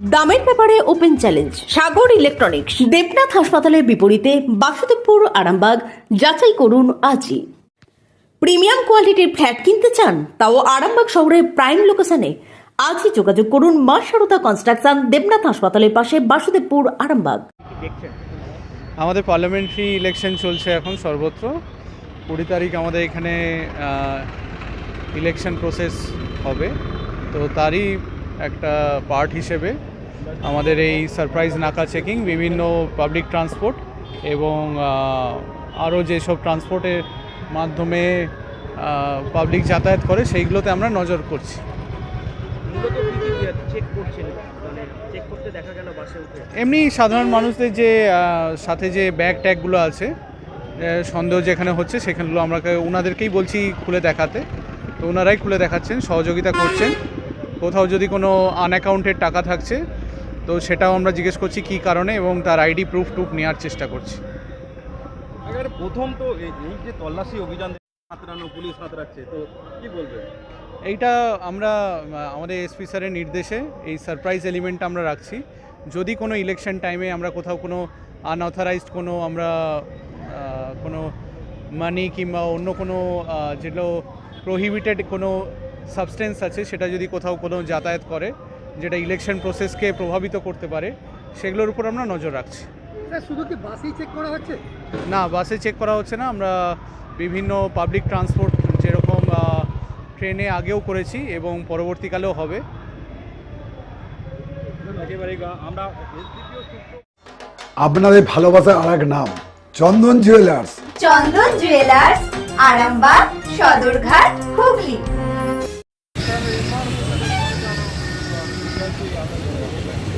দামের ব্যাপারে open challenge Sagar electronics Debnath হাসপাতালের বিপরীতে বাসুদেবপুর, আরামবাগ, যাচাই করুন আজই। প্রিমিয়াম কোয়ালিটির ফ্ল্যাট কিনতে চান, তাও আরামবাগ শহরের প্রাইম লোকেশনে আজই যোগাযোগ করুন মা সারদা কনস্ট্রাকশন দেবনাথ হাসপাতালের পাশে বাসুদেবপুর, আরামবাগ। আমাদের পার্লামেন্টারি ইলেকশন চলছে এখন সর্বত্র। কুড়ি তারিখ আমাদের এখানে ইলেকশন প্রসেস হবে। তো তারই একটা পার্ট হিসেবে আমাদের এই সারপ্রাইজ নাকা চেকিং বিভিন্ন পাবলিক ট্রান্সপোর্ট এবং আরও যেসব ট্রান্সপোর্টের মাধ্যমে পাবলিক যাতায়াত করে সেইগুলোতে আমরা নজর করছি। মানে এমনি সাধারণ মানুষদের যে সাথে যে ব্যাগ ট্যাগগুলো আছে সন্দেহ যেখানে হচ্ছে সেখানগুলো আমরা ওনাদেরকেই বলছি খুলে দেখাতে। তো ওনারাই খুলে দেখাচ্ছেন সহযোগিতা করছেন। কোথাও যদি কোনো আনঅ্যাকাউন্টেড টাকা থাকছে তো সেটাও আমরা জিজ্ঞেস করছি কী কারণে এবং তার আইডি প্রুফ টুফ নেওয়ার চেষ্টা করছি। প্রথম তো এই যে তল্লাশি অভিযান হাতড়ানো পুলিশ হাতড়াচ্ছে তো কি বলবে? এইটা আমরা আমাদের এসপি স্যারের নির্দেশে এই সারপ্রাইজ এলিমেন্টটা আমরা রাখছি। যদি কোনো ইলেকশন টাইমে আমরা কোথাও কোনো আনঅথরাইজড কোনো আমরা কোনো মানি কিংবা অন্য কোনো যেগুলো প্রহিবিটেড কোনো সাবস্টেন্স আছে সেটা যদি কোথাও কোনো যাতায়াত করে যেটা ইলেকশন প্রসেসকে প্রভাবিত করতে পারে সেগুলোর উপর আমরা নজর রাখছি। শুধু কি বাসেই চেক করা হচ্ছে? না বাসে চেক করা হচ্ছে না আমরা বিভিন্ন পাবলিক ট্রান্সপোর্ট যেরকম ট্রেনে আগেও করেছি এবং পরবর্তীকালেও হবে। একেবারে আমরা আপনাদের ভালোবাসার আর এক নাম Chandan jewellers Chandan jewellers Arambagh Sadarghat Hooghly. aqui, ó.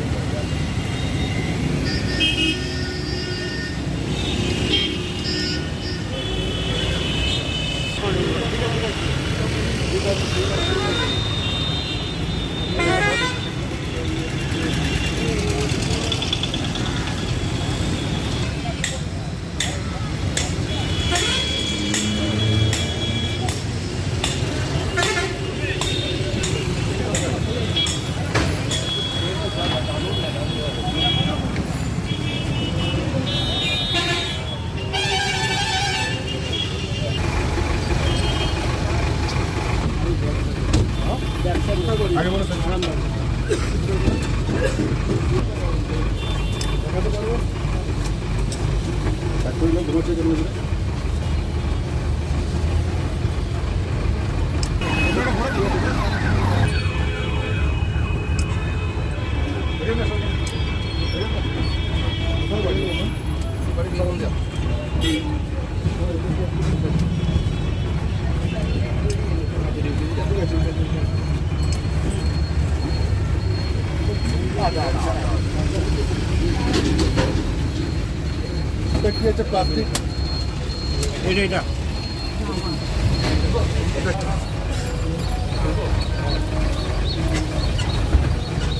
पहिलं ध्रुवाच्या जन्मदिन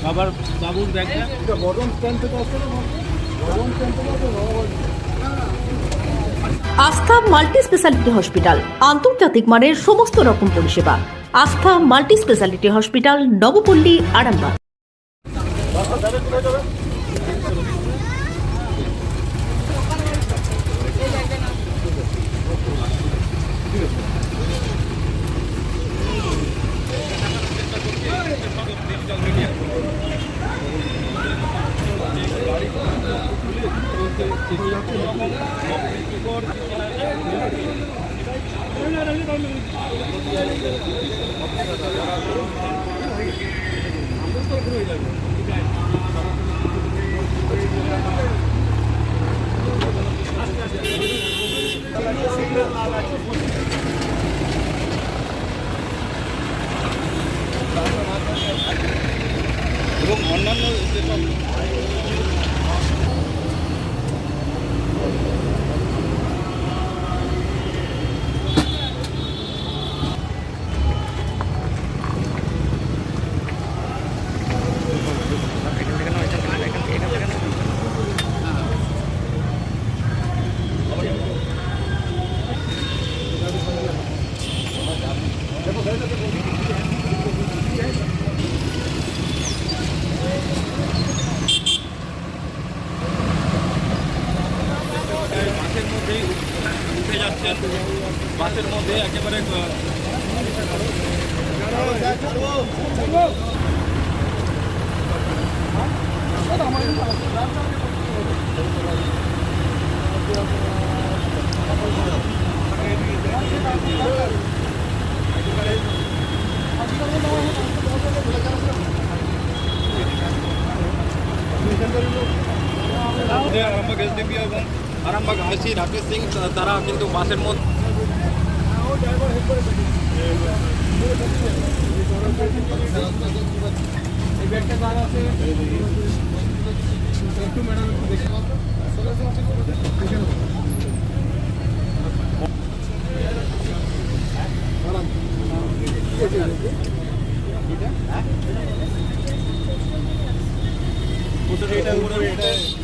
বাবার বাবুর ব্যাগটা আস্থা মাল্টি স্পেশালিটি হসপিটাল আন্তর্জাতিক মানের সমস্ত রকম পরিষেবা। Astha multi speciality hospital Nabapalli Arambagh. বাসের মধ্যে একেবারে আহ, মধ্যে আরামবাগ এসডিপি এবং আরামবাগ আইসি রাকেশ সিং তারা কিন্তু বাসের মধ্যে এটা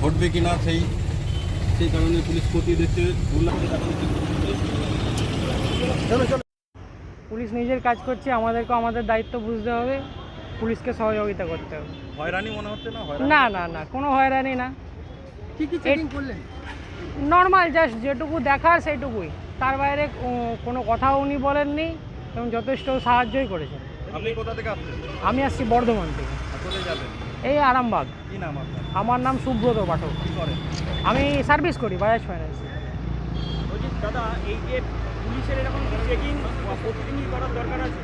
ঘটবে কিনা সেই সেই কারণে পুলিশ ক্ষতি দেখতে বললাম যে দেখা হচ্ছে পুলিশ নিজের কাজ করছে আমাদেরকেও আমাদের দায়িত্ব বুঝতে হবে। পুলিশকে সহযোগিতা করতে হবে। হয়রানি মনে হচ্ছে না? না না না কোনো হয়রানি না। কি কি চেকিং করলেন? নর্মাল জাস্ট যেটুকু দেখার সেইটুকুই। তার বাইরে কোনো কথাও উনি বলেননি এবং যথেষ্ট সাহায্যই করেছেন। আপনি কোথা থেকে আসছেন? আমি আসছি বর্ধমান থেকে। যাবেন? এই আরামবাগ। কি নাম আপনার? আমার নাম সুব্রত পাঠক। কি করেন? আমি সার্ভিস করি বাজাজ ফাইন্যান্স। বলছি দাদা এই যে পুলিশের এরকম চেকিং প্রতিদিনই করার দরকার আছে?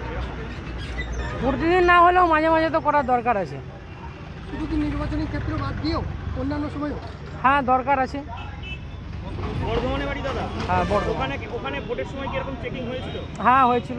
প্রতিদিন না হলেও মাঝে মাঝে তো করার দরকার আছে। শুধু কি নির্বাচনী ক্ষেত্রে বাদ দিয়েও অন্যান্য সময়ও হ্যাঁ দরকার আছে। বর্ধমানে বাড়ি দাদা? হ্যাঁ বর্ধমান। ওখানে ওখানে ভোটের সময় কি এরকম চেকিং হয়েছিল? হ্যাঁ হয়েছিল।